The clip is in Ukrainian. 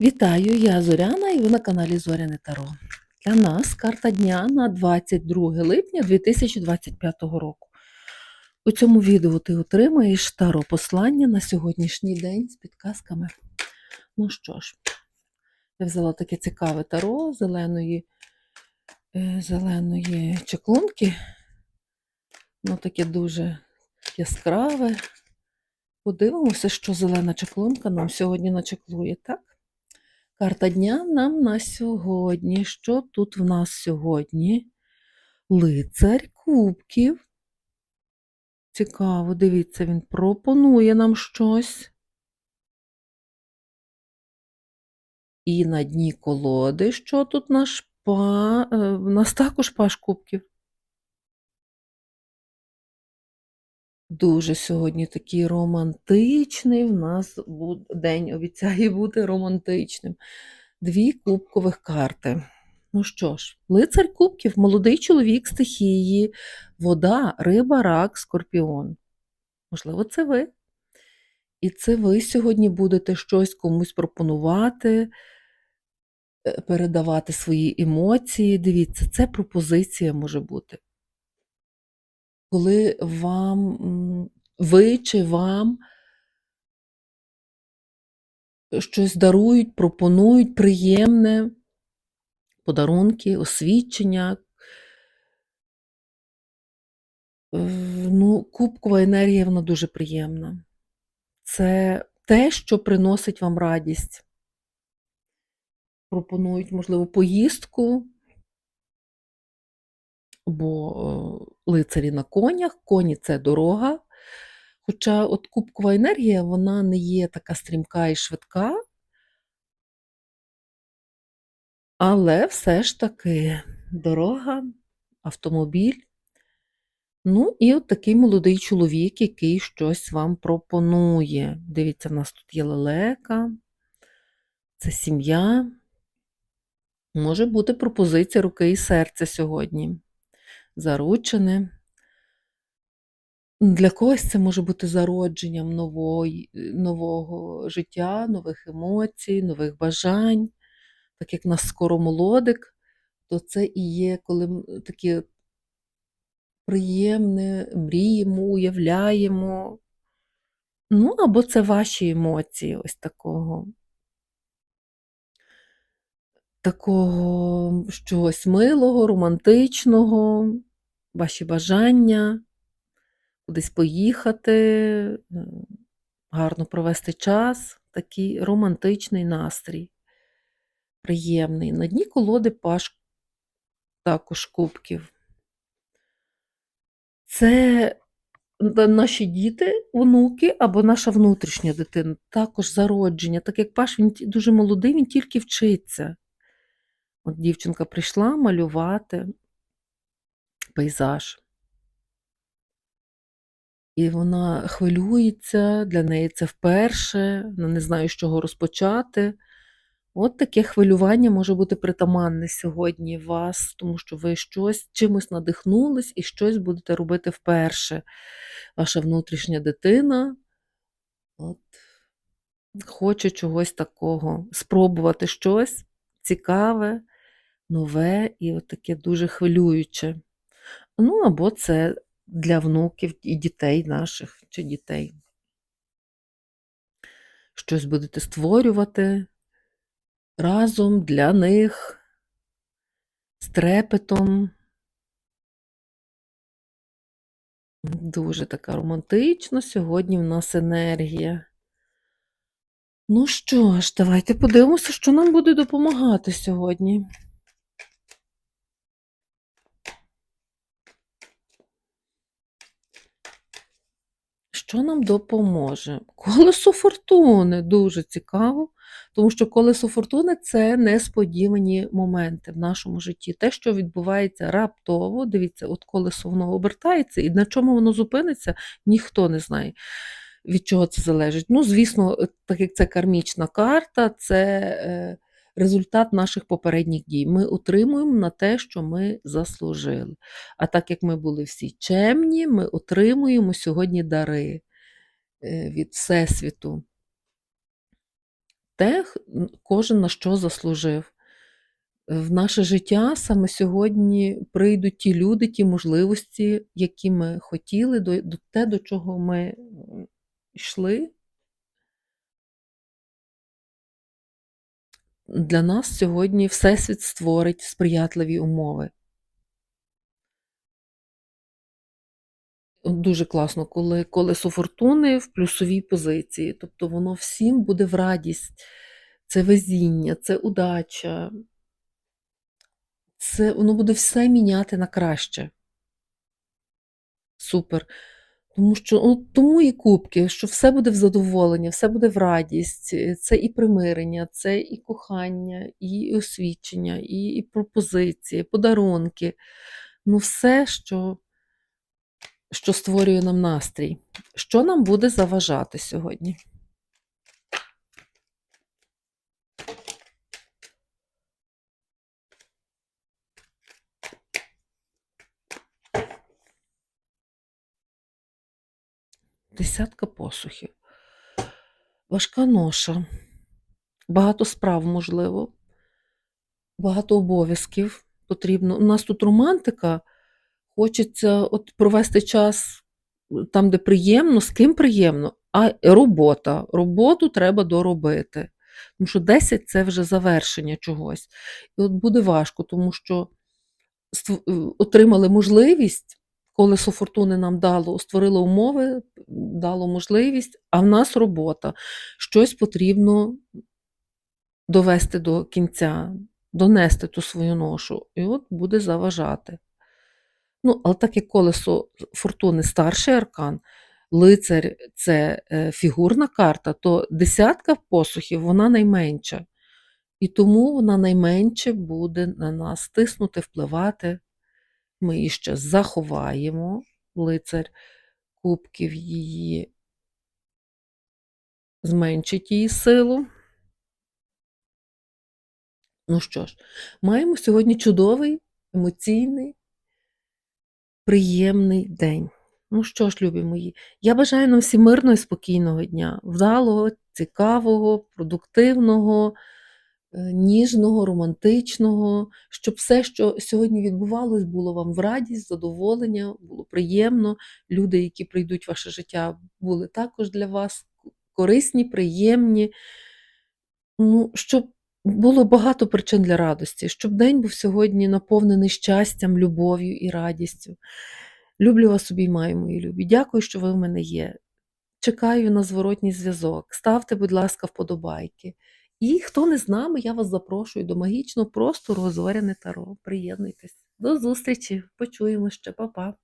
Вітаю, я Зоряна і ви на каналі Зоряне Таро. Для нас карта дня на 22 липня 2025 року. У цьому відео ти отримаєш таро послання на сьогоднішній день з підказками. Ну що ж, я взяла таке цікаве таро зеленої, е, зеленої чеклунки. Ну, таке дуже яскраве. Подивимося, що зелена чеклунка нам сьогодні начеклує, так? Карта дня нам на сьогодні. Що тут в нас сьогодні? Лицар кубків. Цікаво, дивіться, він пропонує нам щось. І на дні колоди, що тут наш па... е, в нас також паш кубків. Дуже сьогодні такий романтичний. В нас день обіцяє бути романтичним. Дві кубкових карти. Ну що ж, лицар кубків, молодий чоловік стихії, вода, риба, рак, скорпіон. Можливо, це ви. І це ви сьогодні будете щось комусь пропонувати, е, передавати свої емоції. Дивіться, це пропозиція може бути коли вам, ви чи вам щось дарують, пропонують приємне, подарунки, освідчення. Е, Ну, кубкова енергія, вона дуже приємна. Це те, що приносить вам радість. Пропонують, можливо, поїздку, бо е, лицарі на конях, коні це дорога. Хоча от кубкова енергія, вона не є така стрімка і швидка, але все ж таки дорога, автомобіль. Ну, і от такий молодий чоловік, який щось вам пропонує. Дивіться, в нас тут є лелека, це сім'я. Може бути пропозиція руки і серця сьогодні. Заручене. Для когось це може бути зародженням нової, нового життя, нових емоцій, нових бажань. Так як нас скоро молодик, то це і є, коли таке приємне, мріємо, уявляємо. Ну, або це ваші емоції ось такого, такого чогось милого, романтичного, ваші бажання, кудись поїхати, е, гарно провести час, такий романтичний настрій, приємний. На дні колоди паш також кубків. Це наші діти, онуки або наша внутрішня дитина, також зародження. Так як Паш він дуже молодий, він тільки вчиться. От дівчинка прийшла малювати пейзаж. І вона хвилюється, для неї це вперше, вона не знає, з чого розпочати. От таке хвилювання може бути притаманне сьогодні вас, тому що ви щось чимось надихнулись і щось будете робити вперше. Ваша внутрішня дитина от, хоче чогось такого, спробувати щось цікаве, нове і от таке дуже хвилююче. Ну, або це для внуків і дітей наших чи дітей. Щось будете створювати разом для них, з трепетом. Дуже така романтична сьогодні в нас енергія. Ну що ж, давайте подивимося, що нам буде допомагати сьогодні. Що нам допоможе? Колесо фортуни дуже цікаво, тому що колесо фортуни це несподівані моменти в нашому житті. Те, що відбувається раптово, дивіться, от колесо воно обертається, і на чому воно зупиниться, ніхто не знає, від чого це залежить. Ну, звісно, так як це кармічна карта, це е, результат наших попередніх дій. Ми отримуємо на те, що ми заслужили. А так як ми були всі чемні, ми отримуємо сьогодні дари е, від Всесвіту. те, кожен на що заслужив. В наше життя саме сьогодні прийдуть ті люди, ті можливості, які ми хотіли, до, до те, до чого ми йшли. Для нас сьогодні Всесвіт створить сприятливі умови. Дуже класно, коли колесо фортуни в плюсовій позиції. Тобто воно всім буде в радість. Це везіння, це удача. Це воно буде все міняти на краще. Супер. Тому що ну, тому і кубки, що все буде в задоволення, все буде в радість. Е, Це і примирення, це і кохання, і освічення, і, і пропозиції, подарунки. Ну, все, що, що створює нам настрій. Що нам буде заважати сьогодні? Десятка посухів. Важка ноша. Багато справ, можливо. Багато обов'язків потрібно. У нас тут романтика. Хочеться от провести час там, де приємно, з ким приємно, а робота. Роботу треба доробити. Тому що 10 це вже завершення чогось. І от буде важко, тому що е, отримали можливість, колесо фортуни нам дало, створило умови, дало можливість, а в нас робота. Щось потрібно довести до кінця, донести ту свою ношу, і от буде заважати. Ну, але так як колесо фортуни старший аркан, лицар це е, фігурна карта, то десятка посухів вона найменша. І тому вона найменше буде на нас тиснути, впливати. Ми її ще заховаємо, лицар кубків її зменшить її силу. Ну що ж, маємо сьогодні чудовий, емоційний, приємний день. Ну що ж, любі мої, я бажаю нам всім мирного і спокійного дня, вдалого, цікавого, продуктивного, ніжного, романтичного, щоб все, що сьогодні відбувалось, було вам в радість, задоволення, було приємно. Люди, які прийдуть в ваше життя, були також для вас корисні, приємні. Ну, щоб було багато причин для радості, щоб день був сьогодні наповнений щастям, любов'ю і радістю. Люблю вас обіймаю, мої любі. Дякую, що ви в мене є. Чекаю на зворотній зв'язок. Ставте, будь ласка, вподобайки. І хто не з нами, я вас запрошую до магічного простору розоряне Таро. Приєднуйтесь. До зустрічі! Почуємо ще, Па-па!